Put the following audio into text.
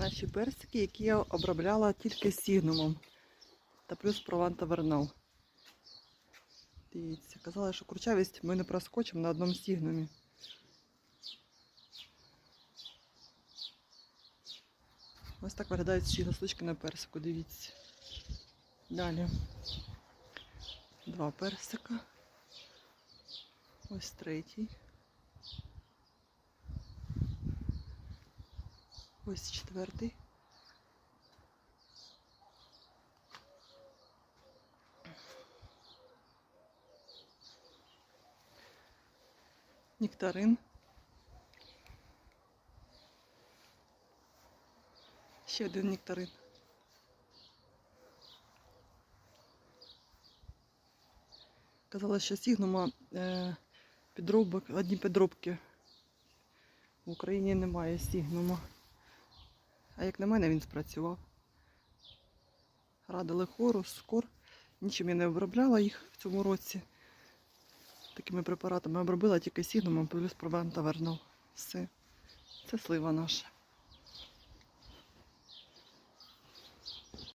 наші персики, які я обробляла тільки сігнумом та плюс прованта вернал. Дивіться, казала, що курчавість ми не проскочимо на одному сігнумі. Ось так виглядають всі листочки на персику, дивіться. Далі. Два персика. Ось третій. Ось четвертий. Нектарин. Ще один нектарин. Казала, що сігнума е, підробок, одні підробки. В Україні немає сігнума. А як на мене, він спрацював. Радили хору, скор. Нічим я не обробляла їх в цьому році. Такими препаратами обробила тільки сігнумом, плюс провента вернув. Все. Це слива наша.